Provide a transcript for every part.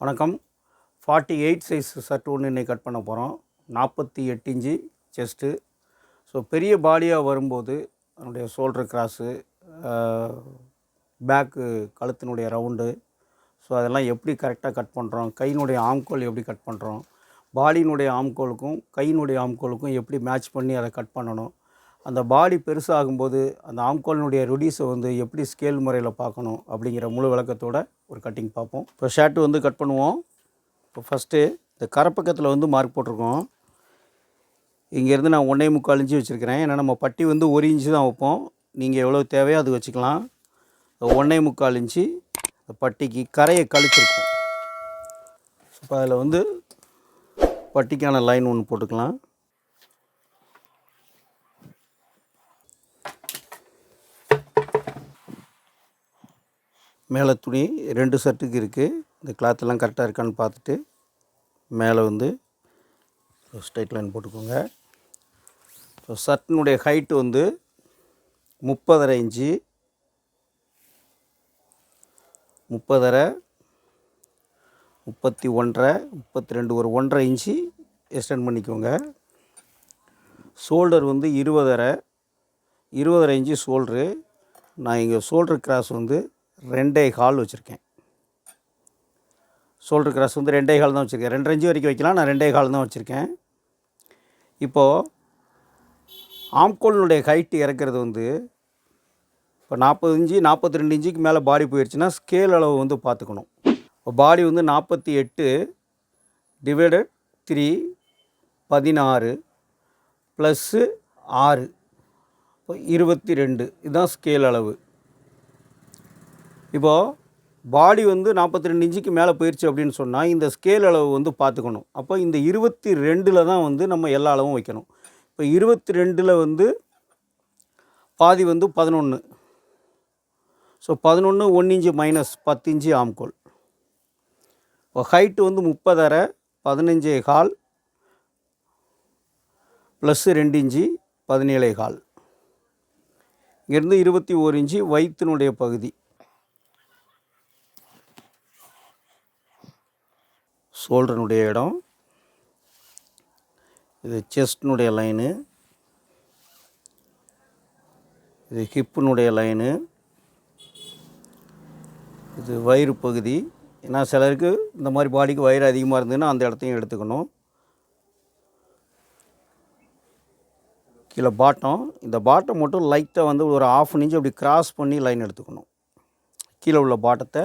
வணக்கம். Forty eight size shirt ஒன்று இன்றைக்கி கட் பண்ண போகிறோம் நாற்பத்தி எட்டு இன்ச்சு செஸ்ட்டு ஸோ பெரிய பாடியாக வரும்போது அதனுடைய ஷோல்டர் கிராஸு பேக்கு கழுத்தினுடைய ரவுண்டு ஸோ அதெல்லாம் எப்படி கரெக்டாக கட் பண்ணுறோம் கையினுடைய ஆம்கோல் எப்படி கட் பண்ணுறோம் பாடியினுடைய ஆம்கோலுக்கும் கையினுடைய ஆம்கோலுக்கும் எப்படி மேட்ச் பண்ணி அதை கட் பண்ணணும்? அந்த பாடி பெருசாகும்போது அந்த ஆம்கோலினுடைய ரெடியூஸை வந்து எப்படி ஸ்கேல் முறையில் பார்க்கணும்? அப்படிங்கிற முழு விளக்கத்தோட ஒரு கட்டிங் பார்ப்போம். இப்போ ஷர்ட்டு வந்து கட் பண்ணுவோம். இப்போ ஃபஸ்ட்டு இந்த கரப்பக்கத்தில் வந்து மார்க் போட்டிருக்கோம். இங்கேருந்து நான் ஒன்றே முக்கால் இன்ச்சு வச்சுருக்கிறேன். ஏன்னா நம்ம பட்டி வந்து ஒரு இன்ச்சு தான் வைப்போம். நீங்கள் எவ்வளோ தேவையோ அது வச்சுக்கலாம். ஒன்றே முக்கால் இன்ச்சு இந்த பட்டிக்கு கரையை கழிச்சிருக்கோம். இப்போ அதில் வந்து பட்டிக்கான லைன் ஒன்று போட்டுக்கலாம். மேலே துணி ரெண்டு ஷர்ட்டுக்கு இருக்குது இந்த கிளாத்தெல்லாம் கரெக்டாக இருக்கான்னு பார்த்துட்டு மேலே வந்து ஸ்ட்ரைட் லைன் போட்டுக்கோங்க. ஸோ ஷர்ட்டினுடைய ஹைட்டு வந்து முப்பதரை இன்ச்சு முப்பதரை முப்பத்தி ஒன்றரை முப்பத்தி ரெண்டு ஒரு ஒன்றரை இன்ச்சு எக்ஸ்டெண்ட் பண்ணிக்கோங்க. ஷோல்டர் வந்து இருபதரை இருபதரை இன்ச்சு ஷோல்ட்ரு நான் இங்கே ஷோல்டர் கிராஸ் வந்து ரெண்டே கால் வச்சுருக்கேன். ஷோல்டர் கிராஸ் வந்து ரெண்டே கால் தான் வச்சுருக்கேன். ரெண்டு இன்ச்சு வரைக்கும் வைக்கலாம். நான் ரெண்டே கால் தான் வச்சுருக்கேன். இப்போது ஆம்கோலினுடைய ஹைட்டு இறக்கிறது வந்து இப்போ நாற்பது இன்ச்சு நாற்பத்தி ரெண்டு இன்ச்சுக்கு மேலே பாடி போயிடுச்சுன்னா ஸ்கேல் அளவு வந்து பார்த்துக்கணும். இப்போ பாடி வந்து நாற்பத்தி எட்டு டிவைடட் த்ரீ பதினாறு ப்ளஸ்ஸு ஆறு இப்போ இருபத்தி ரெண்டு. இதுதான் ஸ்கேல் அளவு. இப்போது பாடி வந்து நாற்பத்தி ரெண்டு இன்ச்சுக்கு மேலே போயிடுச்சு அப்படின்னு சொன்னால் இந்த ஸ்கேல் அளவு வந்து பார்த்துக்கணும். அப்போ இந்த இருபத்தி ரெண்டில் தான் வந்து நம்ம எல்லா அளவும் வைக்கணும். இப்போ இருபத்தி ரெண்டில் வந்து பாதி வந்து பதினொன்று ஸோ பதினொன்று ஒன்று இன்ச்சு மைனஸ் பத்து இன்ச்சு ஆம்கோல். இப்போ ஹைட்டு வந்து முப்பதரை பதினஞ்சே கால் ப்ளஸ்ஸு ரெண்டு இன்ச்சு பதினேழே கால். இங்கேருந்து இருபத்தி ஓரு இன்ச்சு வயிற்றினுடைய பகுதி. ஷோல்டர்னுடைய இடம். இது செஸ்ட்னுடைய லைனு இது ஹிப்புனுடைய லைனு இது வயிறு பகுதி. ஏன்னா சிலருக்கு இந்த மாதிரி பாடிக்கு வயிறு அதிகமாக இருந்ததுன்னா அந்த இடத்தையும் எடுத்துக்கணும். கீழே பாட்டம் இந்த பாட்டம் மட்டும் லைட்டாக வந்து ஒரு ஆஃப் இன்ச் அப்படி கிராஸ் பண்ணி லைன் எடுத்துக்கணும். கீழே உள்ள பாட்டத்தை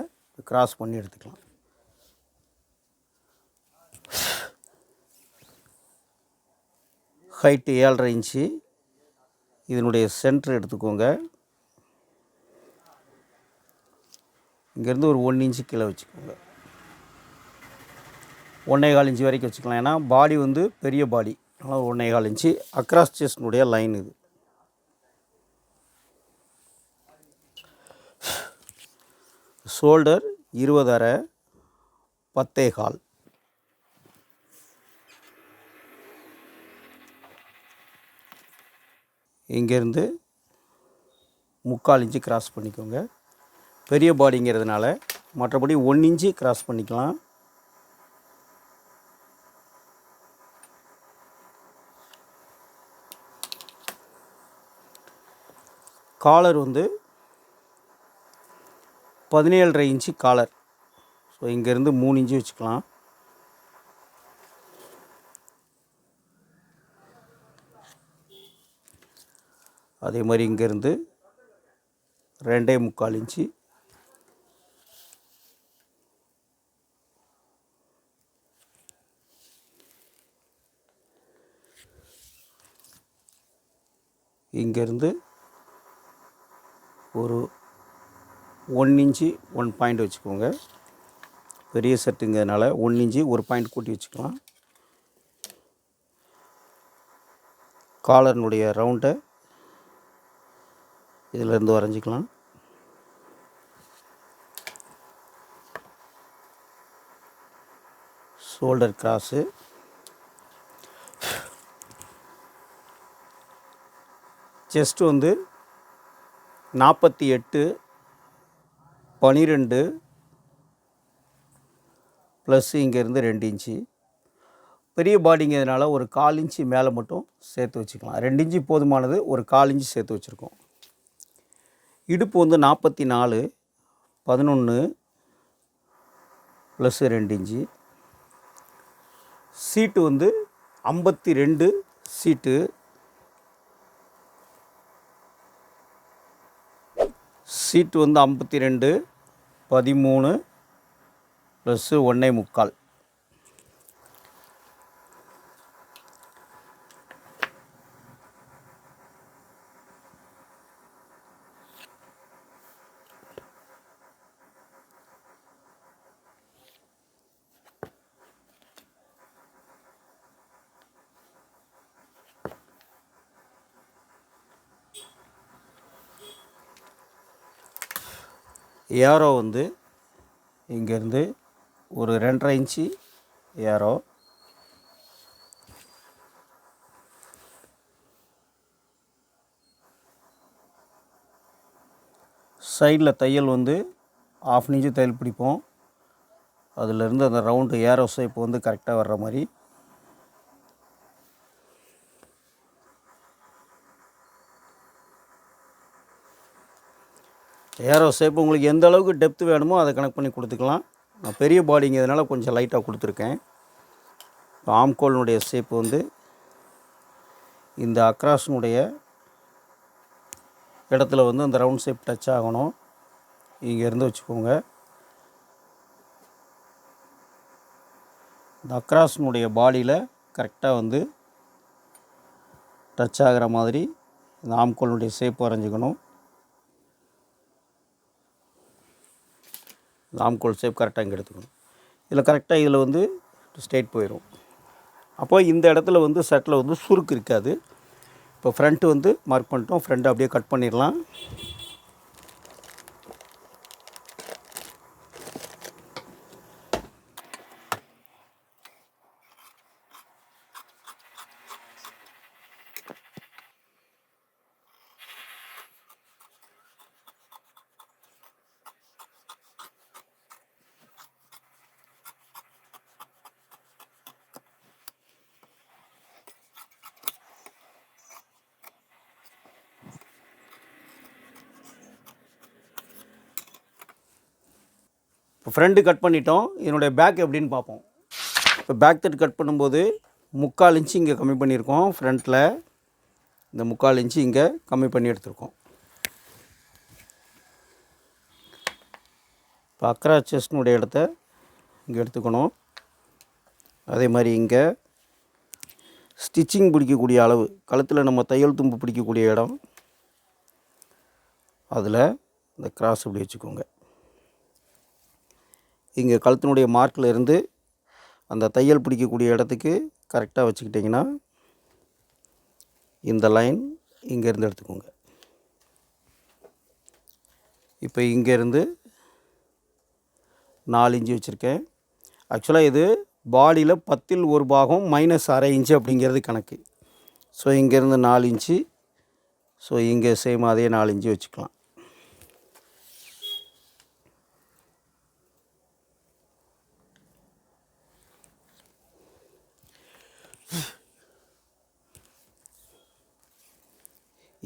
கிராஸ் பண்ணி எடுத்துக்கலாம். ஹைட்டு ஏழரை இன்ச்சு இதனுடைய சென்டர் எடுத்துக்கோங்க. இங்கேருந்து ஒரு ஒன் இன்ச்சு கீழே வச்சுக்கோங்க. ஒன்றே கால் இன்ச்சு வரைக்கும் வச்சுக்கலாம். ஏன்னா பாடி வந்து பெரிய பாடி அதனால் ஒன்றே கால் இன்ச்சு அக்ராஸ் செஸ்னுடைய லைன் இது. ஷோல்டர் இருபதரை பத்தே கால். இங்கேருந்து முக்கால் இன்ச்சு கிராஸ் பண்ணிக்கோங்க. பெரிய பாடிங்கிறதுனால மற்றபடி ஒன் இன்ச்சு கிராஸ் பண்ணிக்கலாம். காலர் வந்து பதினேழரை இன்ச்சு காலர் ஸோ இங்கேருந்து மூணு இன்ச்சு வச்சுக்கலாம். அதே மாதிரி இங்கேருந்து ரெண்டே முக்கால் இன்ச்சு. இங்கேருந்து ஒரு ஒன் இன்ச்சு ஒன் பாயிண்ட் வச்சுக்கோங்க. பெரிய செட்டுங்கிறதுனால ஒன் இன்ச்சு ஒரு பாயிண்ட் கூட்டி வச்சுக்கலாம். காலர்னுடைய ரவுண்டை இதிலேருந்து வரைஞ்சிக்கலாம். Shoulder cross. செஸ்ட் வந்து நாற்பத்தி எட்டு பனிரெண்டு ப்ளஸ் இங்கேருந்து ரெண்டு இன்ச்சு. பெரிய பாடிங்கிறதுனால ஒரு கால் இன்ச்சு மேலே மட்டும் சேர்த்து வச்சுக்கலாம். ரெண்டு இன்ச்சு போதுமானது ஒரு கால் இன்ச்சு சேர்த்து வச்சுருக்கோம். இடுப்பு வந்து நாற்பத்தி நாலு பதினொன்று ப்ளஸ் ரெண்டு இன்ச்சு. சீட்டு வந்து ஐம்பத்தி ரெண்டு சீட்டு. சீட்டு வந்து ஐம்பத்தி ரெண்டு பதிமூணு ப்ளஸ்ஸு ஒன்றே முக்கால். ஏரோ வந்து இங்கேருந்து ஒரு ரெண்டரை இன்ச்சு ஏரோ. சைடில் தையல் வந்து ஆஃப் இன்ச்சு தையல் பிடிப்போம். அதிலிருந்து அந்த ரவுண்டு ஏரோ ஷேப் வந்து கரெக்டாக வர்ற மாதிரி ஏரோ ஷேப் உங்களுக்கு எந்த அளவுக்கு டெப்த் வேணுமோ அதை கனெக்ட் பண்ணி கொடுத்துக்கலாம். நான் பெரிய பாடிங்கிறதுனால கொஞ்சம் லைட்டாக கொடுத்துருக்கேன். ஆம்கோலினுடைய ஷேப் வந்து இந்த அக்ராஸினுடைய இடத்துல வந்து அந்த ரவுண்ட் ஷேப் டச் ஆகணும். இங்கேருந்து வச்சுக்கோங்க. இந்த அக்ராஸினுடைய பாடியில் கரெக்டாக வந்து டச் ஆகிற மாதிரி இந்த ஆம்கோலினுடைய ஷேப் வரைஞ்சிக்கணும். ஆம்கோல் ஷேப் கரெக்டாக இங்கே எடுத்துக்கணும். இதில் கரெக்டாக இதில் வந்து ஸ்ட்ரெயிட் போயிடும் அப்போ இந்த இடத்துல வந்து செட்டில் வந்து சுருக்கு இருக்காது. இப்போ ஃப்ரண்ட்டு வந்து மார்க் பண்ணிட்டோம். ஃப்ரெண்ட்டை அப்படியே கட் பண்ணிடலாம். இப்போ ஃப்ரண்ட்டு கட் பண்ணிட்டோம். இதனுடைய பேக் எப்படின்னு பார்ப்போம். இப்போ பேக் தட் கட் பண்ணும்போது முக்கால் இன்ச்சு இங்கே கம்மி பண்ணியிருக்கோம். ஃப்ரண்ட்டில் இந்த முக்கால் இன்ச்சு இங்கே கம்மி பண்ணி எடுத்திருக்கோம். இப்போ அக்ரா செஸ்டினுடைய இடத்த இங்கே எடுத்துக்கணும். அதே மாதிரி இங்கே ஸ்டிச்சிங் பிடிக்கக்கூடிய அளவு கழுத்தில் நம்ம தையல் தும்பு பிடிக்கக்கூடிய இடம். அதில் இந்த கிராஸ் இப்படி வச்சுக்கோங்க. இங்கே கழுத்தினுடைய மார்க்கில் இருந்து அந்த தையல் பிடிக்கக்கூடிய இடத்துக்கு கரெக்டாக வச்சுக்கிட்டிங்கன்னா இந்த லைன் இங்கேருந்து எடுத்துக்கோங்க. இப்போ இங்கேருந்து நாலு இன்ச்சு வச்சுருக்கேன். ஆக்சுவலாக இது பாடியில் பத்தில் ஒரு பாகம் மைனஸ் அரை இன்ச்சு அப்படிங்கிறது கணக்கு. ஸோ இங்கேருந்து நாலு இன்ச்சு. ஸோ இங்கே சேம் அதே நாலு இன்ச்சு வச்சுக்கலாம்.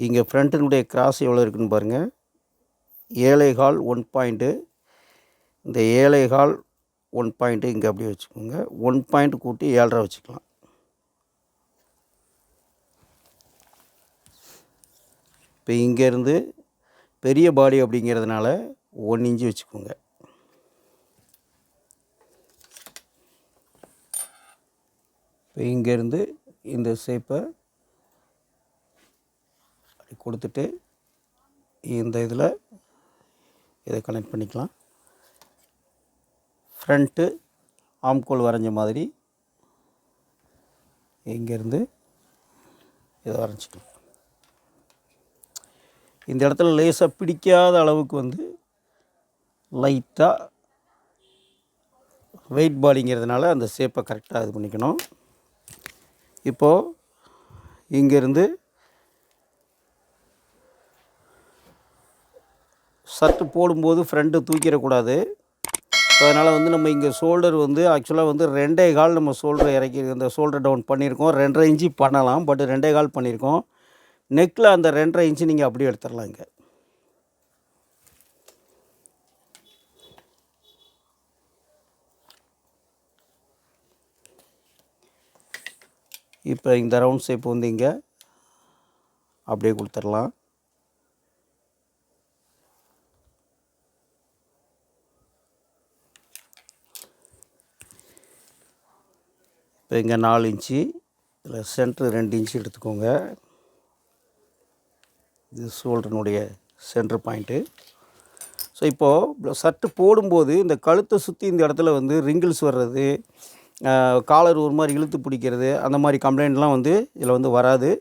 இங்கே ஃப்ரண்ட்டினுடைய கிராஸ் எவ்வளோ இருக்குன்னு பாருங்கள் ஏழை கால் ஒன் பாயிண்ட்டு இந்த ஏழை கால் ஒன் பாயிண்ட்டு இங்கே அப்படியே வச்சுக்கோங்க. ஒன் பாயிண்ட் கூட்டி ஏழரை வச்சுக்கலாம். இப்போ இங்கேருந்து பெரிய பாடி அப்படிங்கிறதுனால ஒன் இன்ச்சு வச்சுக்கோங்க. இப்போ இங்கேருந்து இந்த ஷேப்பை கொடுத்துட்டு இந்த இதில் இதை கனெக்ட் பண்ணிக்கலாம். ஃப்ரண்ட்டு ஆம்கோல் வரைஞ்ச மாதிரி இங்கேருந்து இதை வரைஞ்சிக்கலாம். இந்த இடத்துல லேசாக பிடிக்காத அளவுக்கு வந்து லைட்டாக வெயிட் பாடிங்கிறதுனால அந்த ஷேப்பை கரெக்டாக இது பண்ணிக்கணும். இப்போது இங்கேருந்து சர்ட்டு போடும்போது ஃப்ரண்ட்டு தூக்கிடக்கூடாது. அதனால் வந்து நம்ம இங்கே ஷோல்டர் வந்து ஆக்சுவலாக வந்து ரெண்டே கால் நம்ம ஷோல்டர் இறக்கி இந்த ஷோல்டர் டவுன் பண்ணியிருக்கோம். ரெண்டரை இன்ச்சு பண்ணலாம் பட் ரெண்டே கால் பண்ணியிருக்கோம். நெக்கில் அந்த ரெண்டரை இன்ச்சு நீங்கள் அப்படியே எடுத்துடலாம் இங்கே. இப்போ இந்த ரவுண்ட் ஷேப் வந்து இங்கே அப்படியே கொடுத்துடலாம். இப்போ இங்கே நாலு இன்ச்சு இதில் சென்ட்ரு ரெண்டு இன்ச்சு எடுத்துக்கோங்க. இது ஷோல்டனுடைய சென்ட்ரு பாயிண்ட்டு. ஸோ இப்போது சர்ட்டு போடும்போது இந்த கழுத்தை சுற்றி இந்த இடத்துல வந்து ரிங்கிள்ஸ் வர்றது காலர் ஒரு மாதிரி இழுத்து பிடிக்கிறது அந்த மாதிரி கம்ப்ளைண்ட்லாம் வந்து இதில் வந்து வராது.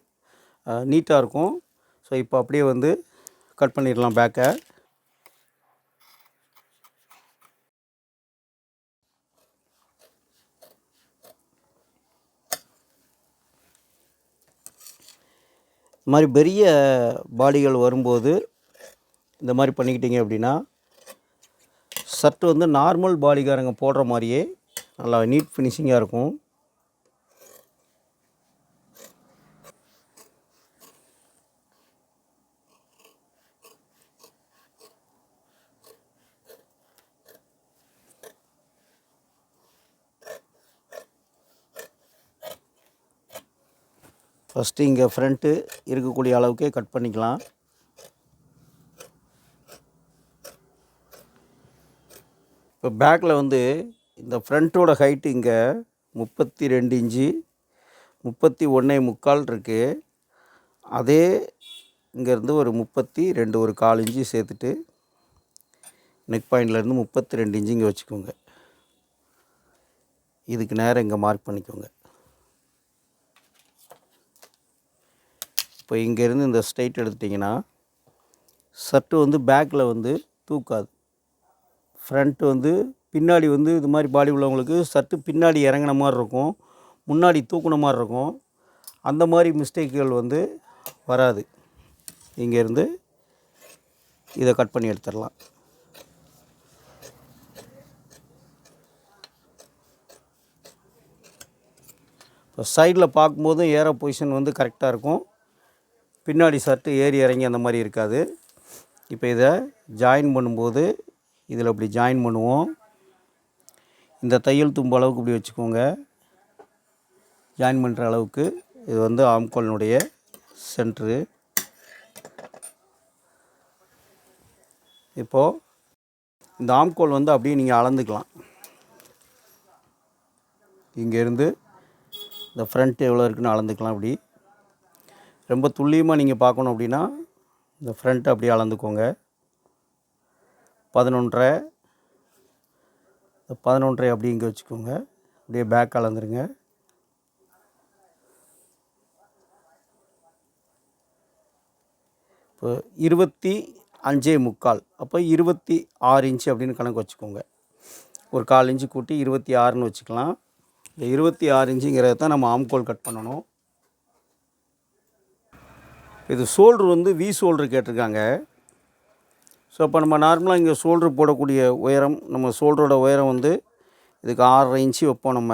நீட்டாக இருக்கும். ஸோ இப்போ அப்படியே வந்து கட் பண்ணிடலாம் பேக்கை. இந்த மாதிரி பெரிய பாடிகள் வரும்போது இந்த மாதிரி பண்ணிக்கிட்டீங்க அப்படின்னா சர்ட்டு வந்து நார்மல் பாடிக்காரங்க போடுற மாதிரியே நல்லா நீட் ஃபினிஷிங்காக இருக்கும். ஃபஸ்ட்டு இங்கே ஃப்ரண்ட்டு இருக்கக்கூடிய அளவுக்கே கட் பண்ணிக்கலாம். இப்போ பேக்கில் வந்து இந்த ஃப்ரண்ட்டோட ஹைட்டு இங்கே முப்பத்தி ரெண்டு இன்ச்சு முப்பத்தி ஒன்றே முக்கால் இருக்குது அதே இங்கேருந்து ஒரு முப்பத்தி ரெண்டு ஒரு கால் இன்ச்சு சேர்த்துட்டு நெக் பாயிண்ட்லேருந்து முப்பத்தி ரெண்டு இன்ச்சு இங்கே வச்சுக்கோங்க. இதுக்கு நேரம் இங்கே மார்க் பண்ணிக்கோங்க. இப்போ இங்கேருந்து இந்த ஸ்ட்ரைட் எடுத்துட்டிங்கன்னா ஷர்ட்டு வந்து பேக்கில் வந்து தூக்காது. ஃப்ரண்ட்டு வந்து பின்னாடி வந்து இது மாதிரி பாடி உள்ளவங்களுக்கு சட்டு பின்னாடி இறங்கின மாதிரி இருக்கும் முன்னாடி தூக்குன மாதிரி இருக்கும். அந்த மாதிரி மிஸ்டேக்குகள் வந்து வராது. இங்கேருந்து இதை கட் பண்ணி எடுத்துடலாம். இப்போ சைடில் பார்க்கும்போதும் ஏற பொசிஷன் வந்து கரெக்டாக இருக்கும். பின்னாடி சர்ட்டு ஏறி இறங்கி அந்த மாதிரி இருக்காது. இப்போ இதை ஜாயின் பண்ணும்போது இதில் இப்படி ஜாயின் பண்ணுவோம். இந்த தையல் தும்பு அளவுக்கு இப்படி வச்சுக்கோங்க. ஜாயின் பண்ணுற அளவுக்கு இது வந்து ஆம்கோலினுடைய சென்ட்ரு இப்போது இந்த ஆம்கோல் வந்து அப்படியே நீங்கள் அளந்துக்கலாம். இங்கேருந்து இந்த ஃப்ரண்ட் எவ்வளோ இருக்குன்னு அளந்துக்கலாம் அப்படி. ரொம்ப துல்லியமாக நீங்கள் பார்க்கணும் அப்படின்னா இந்த ஃப்ரண்ட் அப்படியே அளந்துக்கோங்க. பதினொன்றரை இந்த பதினொன்றரை அப்படி இங்கே வச்சுக்கோங்க. அப்படியே பேக் அளந்துருங்க. இப்போ இருபத்தி அஞ்சே முக்கால். அப்போ இருபத்தி ஆறு இன்ச்சு அப்படின்னு கணக்கு வச்சுக்கோங்க. ஒரு கால் இன்ச்சு கூட்டி இருபத்தி ஆறுன்னு வச்சுக்கலாம். இந்த இருபத்தி ஆறு இன்ச்சுங்கிறத தான் நம்ம ஆம்கோல் கட் பண்ணணும். இது சோல்ட்ரு வந்து வி சோல்டர் கேட்டிருக்காங்க. ஸோ இப்போ நம்ம நார்மலாக இங்கே சோல்ட்ரு போடக்கூடிய உயரம் நம்ம சோல்டரோட உயரம் வந்து இதுக்கு ஆறரை இன்ச்சு வைப்போம் நம்ம.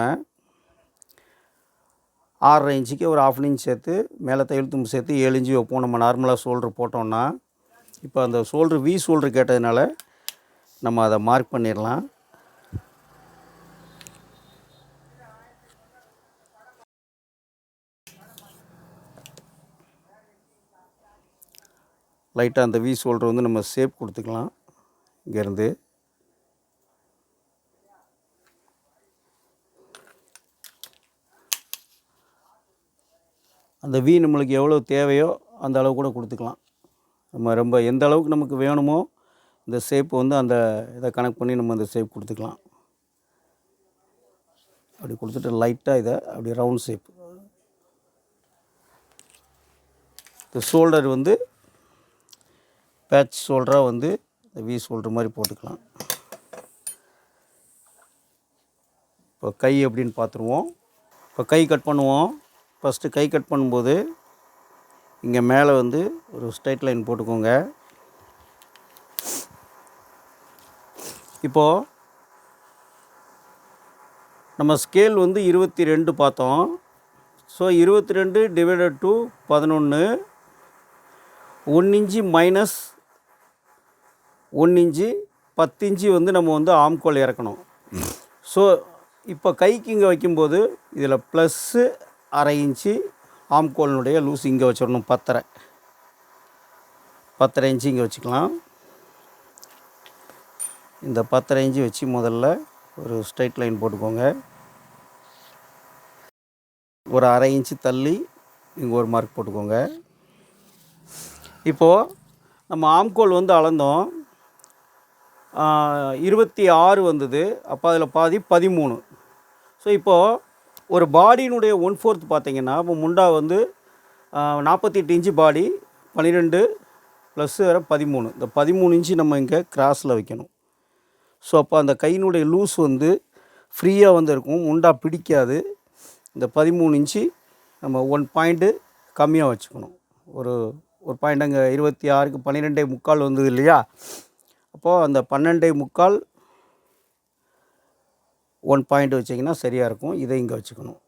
ஆறரை இன்ச்சுக்கு ஒரு ஆஃப் இன்ச் சேர்த்து மேலே தையல் தும்பு சேர்த்து ஏழு இன்ச்சு வைப்போம். நம்ம நார்மலாக சோல்ட்ரு போட்டோம்னா இப்போ அந்த சோல்ட்ரு வி சோல்ட்ரு கேட்டதுனால நம்ம அதை மார்க் பண்ணிடலாம். லைட்டாக அந்த வி ஷோல்டர் வந்து நம்ம ஷேப் கொடுத்துக்கலாம் இங்கேருந்து. அந்த வி நம்மளுக்கு எவ்வளோ தேவையோ அந்த அளவு கூட கொடுத்துக்கலாம். நம்ம ரொம்ப எந்த அளவுக்கு நமக்கு வேணுமோ இந்த ஷேப் வந்து அந்த இதை கனெக்ட் பண்ணி நம்ம அந்த ஷேப் கொடுத்துக்கலாம். அப்படி கொடுத்துட்டு லைட்டாக இதை அப்படி ரவுண்ட் ஷேப். இந்த ஷோல்டர் வந்து பேட்ச் ஷோல்டராக வந்து இந்த வி ஷோல்டர் மாதிரி போட்டுக்கலாம். இப்போ கை எப்படின்னு பார்த்துருவோம். இப்போ கை கட் பண்ணுவோம். ஃபஸ்ட்டு கை கட் பண்ணும்போது இங்கே மேலே வந்து ஒரு ஸ்ட்ரைட் லைன் போட்டுக்கோங்க. இப்போது நம்ம ஸ்கேல் வந்து இருபத்தி ரெண்டு பார்த்தோம். ஸோ இருபத்தி ரெண்டு டிவைடட் டு பதினொன்று ஒன் இன்ச்சு மைனஸ் ஒன்று இன்ச்சு பத்து இன்ச்சு வந்து நம்ம வந்து ஆம்கோல் இறக்கணும். ஸோ இப்போ கைக்கு இங்கே வைக்கும்போது இதில் ப்ளஸ்ஸு அரை இன்ச்சு ஆம்கோலினுடைய லூஸ் இங்கே வச்சிடணும் பத்தரை. பத்தரை இன்ச்சு இங்கே வச்சுக்கலாம். இந்த பத்தரை இன்ச்சு வச்சு முதல்ல ஒரு ஸ்ட்ரைட் லைன் போட்டுக்கோங்க. ஒரு அரை இன்ச்சு தள்ளி இங்கே ஒரு மார்க் போட்டுக்கோங்க. இப்போது நம்ம ஆம்கோல் வந்து அளந்தோம். இருபத்தி ஆறு வந்தது. அப்போ அதில் பாதி பதிமூணு. ஸோ இப்போது ஒரு பாடியினுடைய ஒன் ஃபோர்த் பார்த்தீங்கன்னா இப்போ முண்டா வந்து நாற்பத்தி எட்டு இன்ச்சு பாடி பன்னிரெண்டு ப்ளஸ் வேறு பதிமூணு. இந்த பதிமூணு இன்ச்சு நம்ம இங்கே கிராஸில் வைக்கணும். ஸோ அப்போ அந்த கையினுடைய லூஸ் வந்து ஃப்ரீயாக வந்து இருக்கும் முண்டா பிடிக்காது. இந்த பதிமூணு இன்ச்சு நம்ம ஒன் பாயிண்ட்டு கம்மியாக வச்சுக்கணும். ஒரு ஒரு பாயிண்ட் அங்கே இருபத்தி ஆறுக்கு பன்னிரெண்டே முக்கால் வந்தது இல்லையா? அப்போது அந்த பன்னெண்டே முக்கால் ஒன் பாயிண்ட் வச்சிங்கன்னா சரியாக இருக்கும். இதை இங்கே வச்சுக்கணும்.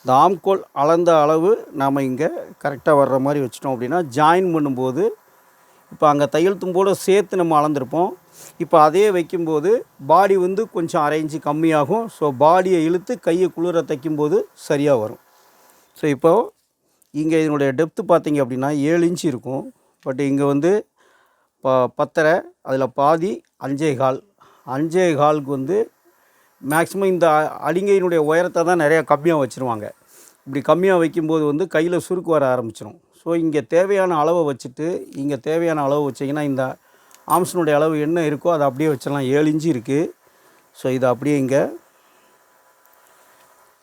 இந்த ஆம்கோல் அளந்த அளவு நாம் இங்கே கரெக்டாக வர்ற மாதிரி வச்சிட்டோம் அப்படின்னா ஜாயின் பண்ணும்போது இப்போ அங்கே தையல் தும்போடு சேர்த்து நம்ம அளந்திருப்போம். இப்போ அதே வைக்கும்போது பாடி வந்து கொஞ்சம் அரை இன்ச்சு கம்மியாகும். ஸோ பாடியை இழுத்து கையை குளிர தைக்கும்போது சரியாக வரும். ஸோ இப்போது இங்கே இதனுடைய டெப்த்து பார்த்தீங்க அப்படின்னா ஏழு இன்ச்சு இருக்கும். பட் இங்கே வந்து ப பத்தரை அதில் பாதி அஞ்சே கால். அஞ்சே காலுக்கு வந்து மேக்ஸிமம் இந்த அடிங்கையினுடைய உயரத்தை தான் நிறையா கம்மியாக வச்சுருவாங்க. இப்படி கம்மியாக வைக்கும்போது வந்து கையில் சுருக்கு வர ஆரம்பிச்சிடும் ஸோ இங்கே தேவையான அளவை வச்சுட்டு இங்கே தேவையான அளவு வச்சிங்கன்னா இந்த ஆம்ஸினுடைய அளவு என்ன இருக்கோ அதை அப்படியே வச்சிடலாம். ஏழு இன்ச்சு இருக்குது ஸோ இதை அப்படியே இங்கே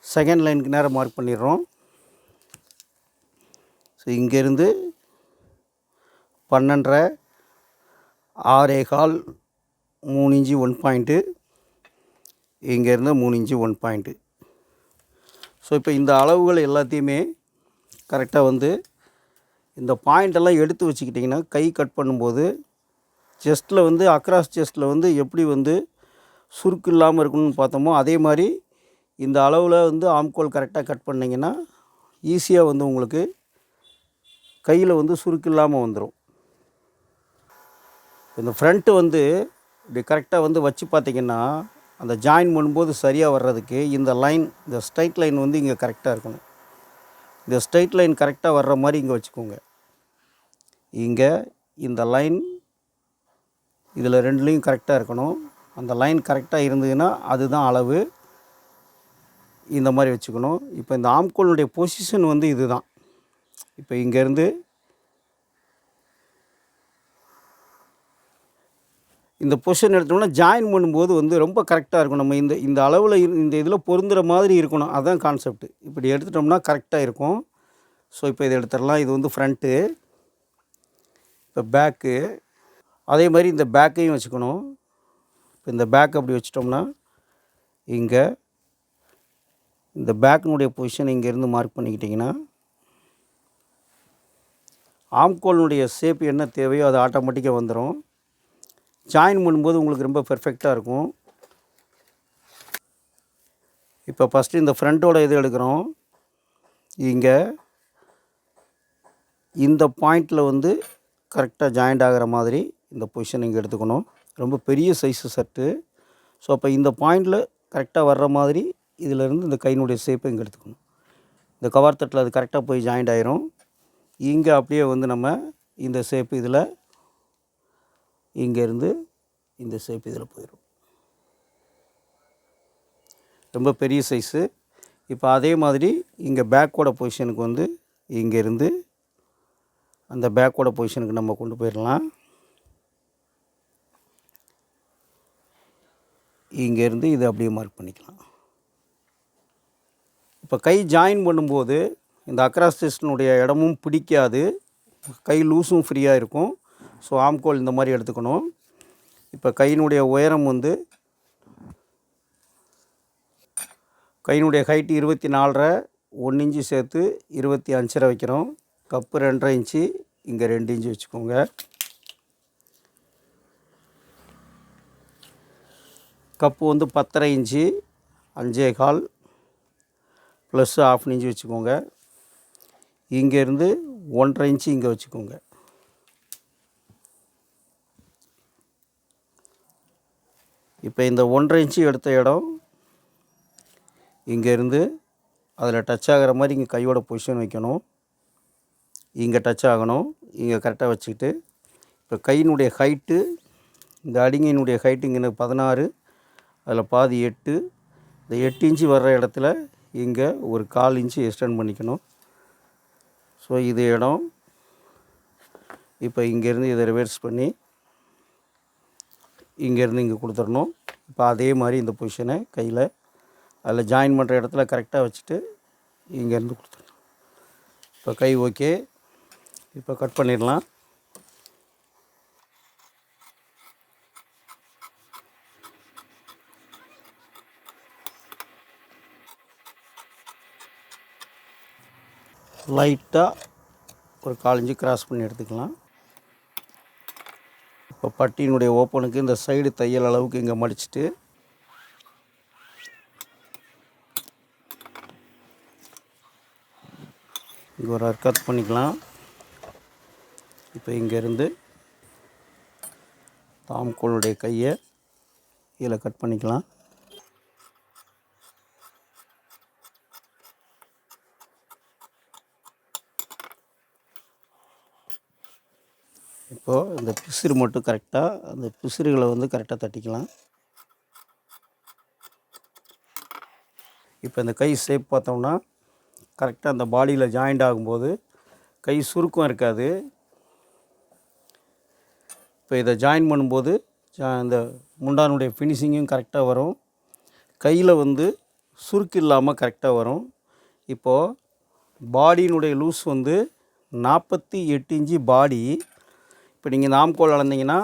செகண்ட் லைனுக்கு நேரம் மார்க் பண்ணிடுறோம். ஸோ இங்கேருந்து பன்னெண்டரை ஆறே கால் மூணு இன்ச்சு ஒன் பாயிண்ட்டு. இங்கேருந்து மூணு இன்ச்சு ஒன் பாயிண்ட்டு. ஸோ இப்போ இந்த அளவுகள் எல்லாத்தையுமே கரெக்டாக வந்து இந்த பாயிண்டெல்லாம் எடுத்து வச்சுக்கிட்டிங்கன்னா கை கட் பண்ணும்போது செஸ்ட்டில் வந்து அக்ராஸ் செஸ்ட்டில் வந்து எப்படி வந்து சுருக்கு இல்லாமல் இருக்கணும்னு பார்த்தோமோ அதே மாதிரி இந்த அளவில் வந்து ஆம்கோல் கரெக்டாக கட் பண்ணிங்கன்னா ஈஸியாக வந்து உங்களுக்கு கையில் வந்து சுருக்கு இல்லாமல் வந்துடும் இந்த ஃப்ரண்ட்டு வந்து இப்படி கரெக்டாக வந்து வச்சு பார்த்திங்கன்னா அந்த ஜாயின் பண்ணும்போது சரியாக வர்றதுக்கு இந்த லைன் இந்த ஸ்ட்ரைட் லைன் வந்து இங்கே கரெக்டாக இருக்கணும். இந்த ஸ்ட்ரைட் லைன் கரெக்டாக வர்ற மாதிரி இங்கே வச்சுக்கோங்க. இங்கே இந்த லைன் இதில் ரெண்டுலேயும் கரெக்டாக இருக்கணும். அந்த லைன் கரெக்டாக இருந்ததுன்னா அதுதான் அளவு. இந்த மாதிரி வச்சுக்கணும். இப்போ இந்த ஆம்கோலுடைய பொசிஷன் வந்து இதுதான். இப்போ இங்கேருந்து இந்த பொசிஷன் எடுத்தோம்னா ஜாயின் பண்ணும்போது வந்து ரொம்ப கரெக்டாக இருக்கும். நம்ம இந்த இந்த அளவில் இந்த இதில் பொருந்துகிற மாதிரி இருக்கணும். அதுதான் கான்செப்ட் இப்படி எடுத்துட்டோம்னா கரெக்டாக இருக்கும். ஸோ இப்போ இதை எடுத்துடலாம். இது வந்து ஃப்ரண்ட்டு இப்போ பேக்கு அதே மாதிரி இந்த பேக்கையும் வச்சுக்கணும். இப்போ இந்த பேக் அப்படி வச்சிட்டோம்னா இங்கே இந்த பேக்கினுடைய பொசிஷன் இங்கேருந்து மார்க் பண்ணிக்கிட்டிங்கன்னா ஆம்கோலினுடைய ஷேப் என்ன தேவையோ அது ஆட்டோமேட்டிக்காக வந்துடும் ஜாயின் பண்ணும்போது உங்களுக்கு ரொம்ப பெர்ஃபெக்டாக இருக்கும். இப்போ ஃபஸ்ட்டு இந்த ஃப்ரண்ட்டோட இது எடுக்கிறோம்? இங்கே. இந்த பாயிண்டில் வந்து கரெக்டாக ஜாயிண்ட் ஆகிற மாதிரி இந்த பொசிஷன் இங்கே எடுத்துக்கணும். ரொம்ப பெரிய சைஸு சர்ட்டு ஸோ அப்போ இந்த பாயிண்டில் கரெக்டாக வர்ற மாதிரி இதிலேருந்து இந்த கையினுடைய ஷேப்பை இங்கே எடுத்துக்கணும். இந்த கவர் தட்டில் அது கரெக்டாக போய் ஜாயிண்ட் ஆயிரும். இங்கே அப்படியே வந்து நம்ம இந்த ஷேப்பு இதில் இங்கேருந்து இந்த ஷேப் இதில் போயிடும். ரொம்ப பெரிய சைஸு இப்போ அதே மாதிரி இங்கே பேக்கோட பொசிஷனுக்கு வந்து இங்கேருந்து அந்த பேக்கோட பொசிஷனுக்கு நம்ம கொண்டு போயிடலாம். இங்கேருந்து இதை அப்படியே மார்க் பண்ணிக்கலாம். இப்போ கை ஜாயின் பண்ணும்போது இந்த அக்ராஸ்டிஸ்டினுடைய இடமும் பிடிக்காது. கை லூஸும் ஃப்ரீயாக இருக்கும். ஸோ ஆம்கோல் இந்த மாதிரி எடுத்துக்கணும். இப்போ கையினுடைய உயரம் வந்து கையினுடைய ஹைட்டு இருபத்தி நாலரை ஒன்று இன்ச்சு சேர்த்து இருபத்தி அஞ்சரை வைக்கிறோம். கப்பு ரெண்டரை இன்ச்சு இங்கே ரெண்டு இன்ச்சு வச்சுக்கோங்க. கப்பு வந்து பத்தரை இன்ச்சு அஞ்சே கால் ப்ளஸ் ஆஃப் இன்ச்சு வச்சுக்கோங்க. இங்கேருந்து ஒன்றரை இன்ச்சு இங்கே வச்சுக்கோங்க. இப்போ இந்த ஒன்றரை இன்ச்சு எடுத்த இடம் இங்கேருந்து அதில் டச் ஆகிற மாதிரி இங்கே கையோட பொசிஷன் வைக்கணும். இங்கே டச் ஆகணும் இங்கே கரெக்டாக வச்சுக்கிட்டு. இப்போ கையினுடைய ஹைட்டு இந்த அடிங்கினுடைய ஹைட்டு இங்கே பதினாறு அதில் பாதி எட்டு இந்த எட்டு இன்ச்சு வர்ற இடத்துல இங்கே ஒரு கால் இன்ச்சு எக்ஸ்டெண்ட் பண்ணிக்கணும். ஸோ இது இடம். இப்போ இங்கேருந்து இதை ரிவர்ஸ் பண்ணி இங்கேருந்து இங்கே கொடுத்துடணும். இப்போ அதே மாதிரி இந்த பொசிஷனை கையில் அதில் ஜாயின் பண்ணுற இடத்துல கரெக்டாக வச்சுட்டு இங்கேருந்து கொடுத்துடணும். இப்போ கை ஓகே. இப்போ கட் பண்ணிடலாம். லைட்டாக ஒரு காலஞ்சு கிராஸ் பண்ணி எடுத்துக்கலாம். பட்டியினுடைய ஓப்பனுக்கு இந்த சைடு தையல் அளவுக்கு இங்கே மடிச்சுட்டு. இங்கே ஒரு அர்க்கத் பண்ணிக்கலாம். இப்போ இங்கேருந்து தாம்கோளுடைய கையை இதில் கட் பண்ணிக்கலாம். இப்போது இந்த பிசிறு மட்டும் கரெக்டாக அந்த பிசிறுகளை வந்து கரெக்டாக தட்டிக்கலாம். இப்போ இந்த கை ஷேப் பார்த்தோம்னா கரெக்டாக அந்த பாடியில் ஜாயிண்ட் ஆகும்போது கை சுருக்கம் இருக்காது. இப்போ இதை ஜாயின் பண்ணும்போது ஜா- இந்த முண்டானுடைய ஃபினிஷிங்கும் கரெக்டாக வரும். கையில் வந்து சுருக்கு இல்லாமல் கரெக்டாக வரும். இப்போது பாடியினுடைய லூஸ் வந்து நாற்பத்தி எட்டு இன்ச்சு பாடி இப்போ நீங்கள் ஆம்கோல் அளந்தீங்கன்னா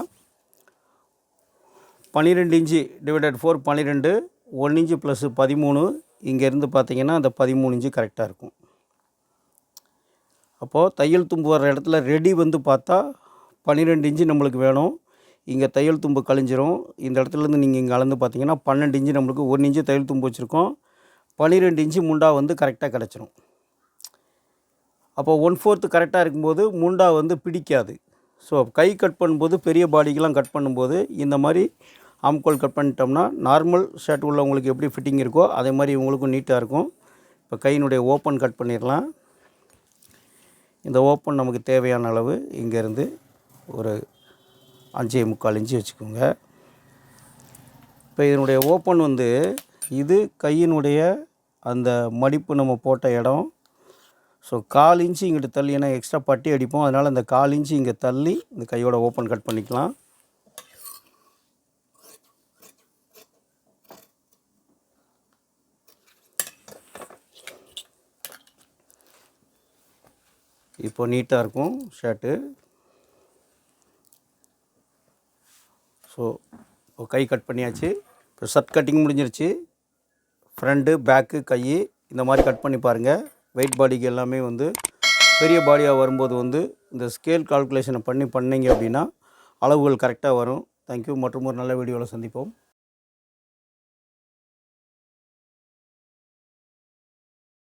பன்னிரெண்டு இன்ச்சு டிவைடட் ஃபோர் பன்னிரெண்டு ஒன் இன்ச்சு ப்ளஸ்ஸு பதிமூணு இங்கேருந்து பார்த்தீங்கன்னா அந்த பதிமூணு இன்ச்சு கரெக்டாக இருக்கும். அப்போது தையல் தும்பு வர்ற இடத்துல ரெடி வந்து பார்த்தா பன்னிரெண்டு இன்ச்சு நம்மளுக்கு வேணும். இங்கே தையல் தும்பு கழிஞ்சிரும். இந்த இடத்துலேருந்து நீங்கள் இங்கே அளந்து பார்த்தீங்கன்னா பன்னெண்டு இன்ச்சு நம்மளுக்கு ஒரு இன்ச்சு தையல் தும்பு வச்சுருக்கோம். பன்னிரெண்டு இன்ச்சு முண்டா வந்து கரெக்டாக கிடச்சிரும். அப்போ ஒன் ஃபோர்த்து கரெக்டாக இருக்கும்போது முண்டா வந்து பிடிக்காது. ஸோ கை கட் பண்ணும்போது பெரிய பாடிக்கெலாம் கட் பண்ணும்போது இந்த மாதிரி ஆம்கோல் கட் பண்ணிட்டோம்னா நார்மல் ஷர்ட் உள்ளவங்களுக்கு எப்படி ஃபிட்டிங் இருக்கோ அதே மாதிரி இவங்களுக்கும் நீட்டாக இருக்கும். இப்போ கையினுடைய ஓப்பன் கட் பண்ணிடலாம். இந்த ஓப்பன் நமக்கு தேவையான அளவு இங்கேருந்து ஒரு அஞ்சே முக்கால் இன்ச்சு வச்சுக்கோங்க. இப்போ இதனுடைய ஓப்பன் வந்து இது கையினுடைய அந்த மடிப்பு நம்ம போட்ட இடம் ஸோ கால் இன்ச்சு இங்கிட்டு தள்ளி ஏன்னா எக்ஸ்ட்ரா பட்டி அடிப்போம். அதனால் அந்த கால் இன்ச்சு இங்கே தள்ளி இந்த கையோட ஓப்பன் கட் பண்ணிக்கலாம். இப்போ நீட்டாக இருக்கும் ஷர்ட்டு ஸோ இப்போ கை கட் பண்ணியாச்சு. இப்போ ஷர்ட் கட்டிங் முடிஞ்சிருச்சு. ஃப்ரண்ட்டு பேக்கு கை இந்த மாதிரி கட் பண்ணி பாருங்கள் வெயிட் பாடிக்கு எல்லாமே வந்து பெரிய பாடியாக வரும்போது வந்து இந்த ஸ்கேல் கால்குலேஷனை பண்ணி பண்ணிங்க அப்படின்னா அளவுகள் கரெக்டாக வரும். தேங்க்யூ மற்றும் ஒரு நல்ல வீடியோவில் சந்திப்போம்.